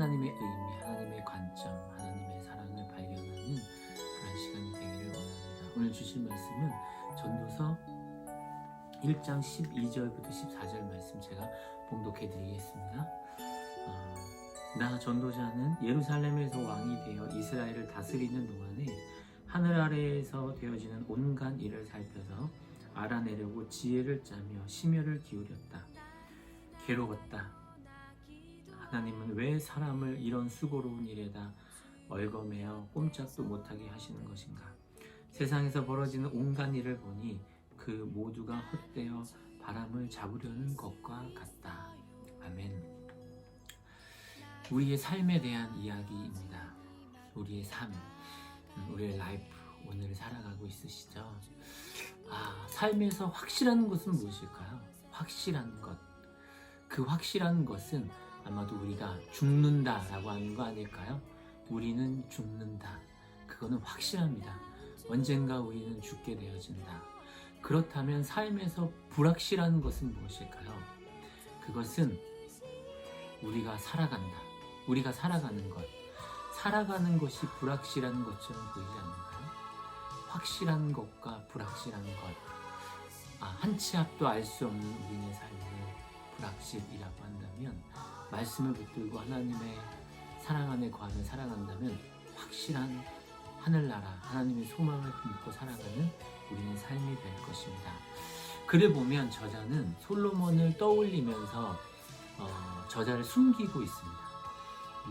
하나님의 의미, 하나님의 관점, 하나님의 사랑을 발견하는 그런 시간이 되기를 원합니다. 오늘 주실 말씀은 전도서 1장 12절부터 14절 말씀 제가 봉독해 드리겠습니다. 어, 나 전도자는 예루살렘에서 왕이 되어 이스라엘을 다스리는 동안에 하늘 아래에서 되어지는 온갖 일을 살펴서 알아내려고 지혜를 짜며 심혈을 기울였다. 괴로웠다. 하나님은 왜 사람을 이런 수고로운 일에다 얼거매어 꼼짝도 못하게 하시는 것인가? 세상에서 벌어지는 온갖 일을 보니 그 모두가 헛되어 바람을 잡으려는 것과 같다. 아멘. 우리의 삶에 대한 이야기입니다. 우리의 삶, 음, 우리의 라이프, 오늘 살아가고 있으시죠? 아, 삶에서 확실한 것은 무엇일까요? 확실한 것. 그 확실한 것은 아마도 우리가 죽는다라고 하는 거 아닐까요? 우리는 죽는다. 그거는 확실합니다. 언젠가 우리는 죽게 되어진다. 그렇다면 삶에서 불확실한 것은 무엇일까요? 그것은 우리가 살아간다. 우리가 살아가는 것. 살아가는 것이 불확실한 것처럼 보이지 않는가요? 확실한 것과 불확실한 것. 아, 한치 앞도 알 수 없는 우리의 삶을 불확실이라고 한다면 말씀을 붙들고 하나님의 사랑 안에 거하며 살아간다면 확실한 하늘나라 하나님의 소망을 품고 살아가는 우리의 삶이 될 것입니다. 글을 보면 저자는 솔로몬을 떠올리면서 어, 저자를 숨기고 있습니다.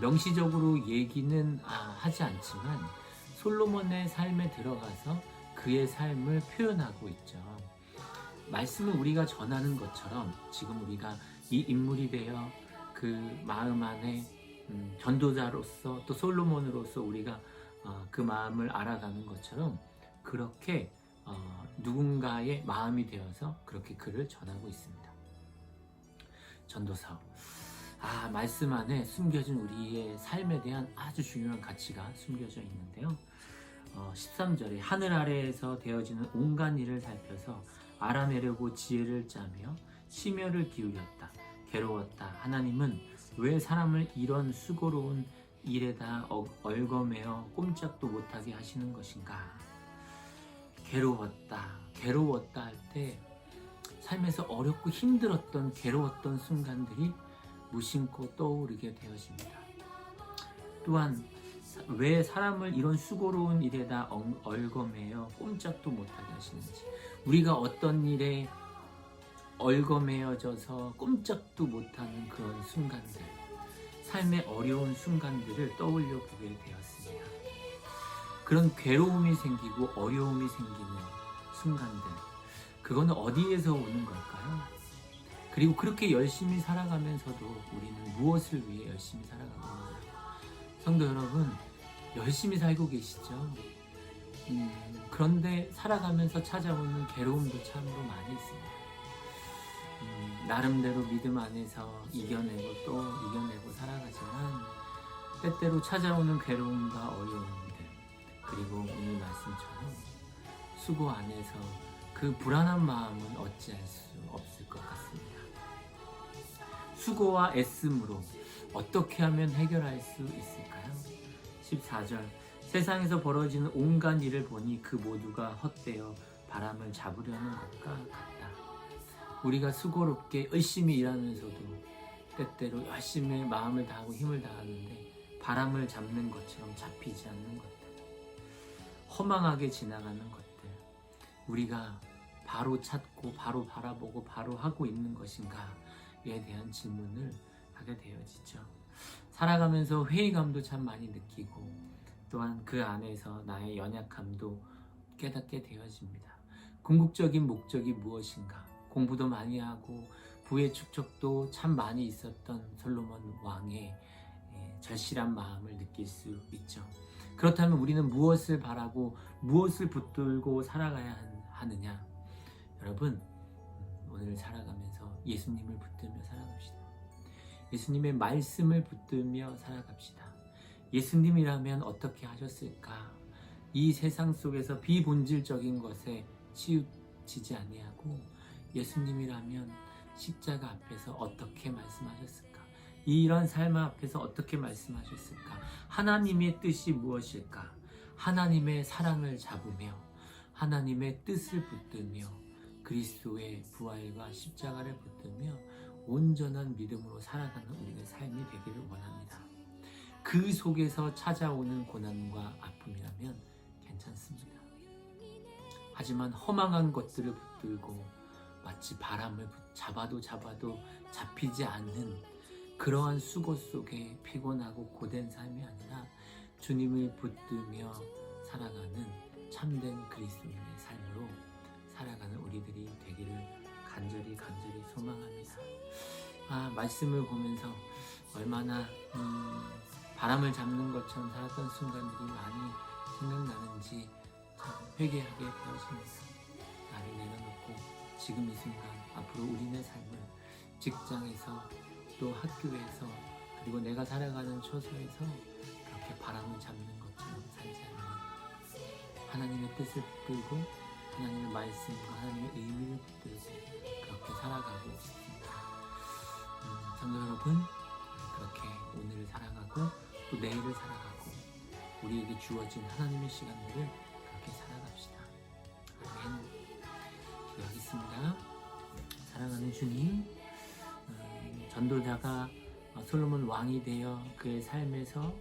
명시적으로 얘기는 아, 하지 않지만 솔로몬의 삶에 들어가서 그의 삶을 표현하고 있죠. 말씀을 우리가 전하는 것처럼 지금 우리가 이 인물이 되어 그 마음 안에 음, 전도자로서 또 솔로몬으로서 우리가 어, 그 마음을 알아가는 것처럼 그렇게 어, 누군가의 마음이 되어서 그렇게 글을 전하고 있습니다. 전도서. 아, 말씀 안에 숨겨진 우리의 삶에 대한 아주 중요한 가치가 숨겨져 있는데요. 어, 13절에 하늘 아래에서 되어지는 온갖 일을 살펴서 알아내려고 지혜를 짜며 심혈을 기울였다. 괴로웠다. 하나님은 왜 사람을 이런 수고로운 일에다 어- 얼거매어 꼼짝도 못하게 하시는 것인가? 괴로웠다. 괴로웠다 할 때 삶에서 어렵고 힘들었던 괴로웠던 순간들이 무심코 떠오르게 되어집니다. 또한 사- 왜 사람을 이런 수고로운 일에다 엉- 얼거매어 꼼짝도 못하게 하시는지 우리가 어떤 일에 얼거매어져서 꼼짝도 못하는 그런 순간들 삶의 어려운 순간들을 떠올려 보게 되었습니다. 그런 괴로움이 생기고 어려움이 생기는 순간들 그거는 어디에서 오는 걸까요? 그리고 그렇게 열심히 살아가면서도 우리는 무엇을 위해 열심히 살아가고 있는가? 성도 여러분, 열심히 살고 계시죠? 음, 그런데 살아가면서 찾아오는 괴로움도 참으로 많이 있습니다. 음, 나름대로 믿음 안에서 이겨내고 또 이겨내고 살아가지만 때때로 찾아오는 괴로움과 어려움들 그리고 오늘 말씀처럼 수고 안에서 그 불안한 마음은 어찌할 수 없을 것 같습니다. 수고와 애씀으로 어떻게 하면 해결할 수 있을까요? 14절 세상에서 벌어지는 온갖 일을 보니 그 모두가 헛되어 바람을 잡으려는 것과 같다. 우리가 수고롭게 열심히 일하면서도 때때로 열심히 마음을 다하고 힘을 다하는데 바람을 잡는 것처럼 잡히지 않는 것들, 허망하게 지나가는 것들, 우리가 바로 찾고 바로 바라보고 바로 하고 있는 것인가에 대한 질문을 하게 되어지죠. 살아가면서 회의감도 참 많이 느끼고 또한 그 안에서 나의 연약함도 깨닫게 되어집니다. 궁극적인 목적이 무엇인가? 공부도 많이 하고 부의 축적도 참 많이 있었던 솔로몬 왕의 예, 절실한 마음을 느낄 수 있죠. 그렇다면 우리는 무엇을 바라고 무엇을 붙들고 살아가야 한- 하느냐? 여러분 음, 오늘 살아가면서 예수님을 붙들며 살아갑시다. 예수님의 말씀을 붙들며 살아갑시다. 예수님이라면 어떻게 하셨을까? 이 세상 속에서 비본질적인 것에 치우치지 아니하고 예수님이라면 십자가 앞에서 어떻게 말씀하셨을까? 이런 삶 앞에서 어떻게 말씀하셨을까? 하나님의 뜻이 무엇일까? 하나님의 사랑을 잡으며 하나님의 뜻을 붙들며 그리스도의 부활과 십자가를 붙들며 온전한 믿음으로 살아가는 우리의 삶이 되기를 원합니다. 그 속에서 찾아오는 고난과 아픔이라면 괜찮습니다. 하지만 허망한 것들을 붙들고 마치 바람을 붙- 잡아도 잡아도 잡히지 않는 그러한 수고 속에 피곤하고 고된 삶이 아니라 주님을 붙들며 살아가는 참된 그리스도인의 삶으로 살아가는 우리들이 되기를 간절히 간절히 소망합니다. 아 말씀을 보면서 얼마나 음, 바람을 잡는 것처럼 살았던 순간들이 많이 생각나는지 참 회개하게 되어집니다. 나를 내려놓고 지금 이 순간 앞으로 우리네 삶을 직장에서 또 학교에서 그리고 내가 살아가는 처소에서 그렇게 바람을 잡는 것처럼 살지 않는 하나님의 뜻을 붙들고 하나님의 말씀과 하나님의 의미를 붙들고 그렇게 살아가고 있습니다. 음, 성도 여러분 그렇게 오늘을 살아가고 또 내일을 살아가고 우리에게 주어진 하나님의 시간들을 주님, 음, 전도자가 어, 솔로몬 왕이 되어 그의 삶에서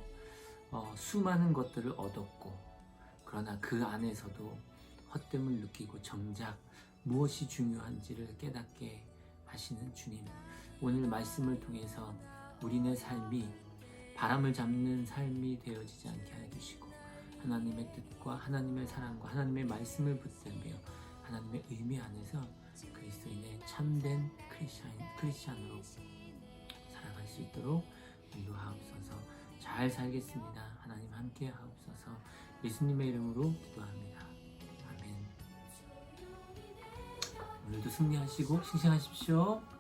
어, 수많은 것들을 얻었고, 그러나 그 안에서도 헛됨을 느끼고 정작 무엇이 중요한지를 깨닫게 하시는 주님. 오늘 말씀을 통해서 우리네 삶이 바람을 잡는 삶이 되어지지 않게 해주시고 하나님의 뜻과 하나님의 사랑과 하나님의 말씀을 붙들며 하나님의 의미 안에서 그리스도인의 참된 크리스찬, 크리스찬 으로 살아갈 수 있도록 인도하옵소서 잘 살겠습니다. 하나님 함께 하옵소서 예수님의 이름으로 기도합니다. 아멘 오늘도 승리하시고 싱싱하십시오.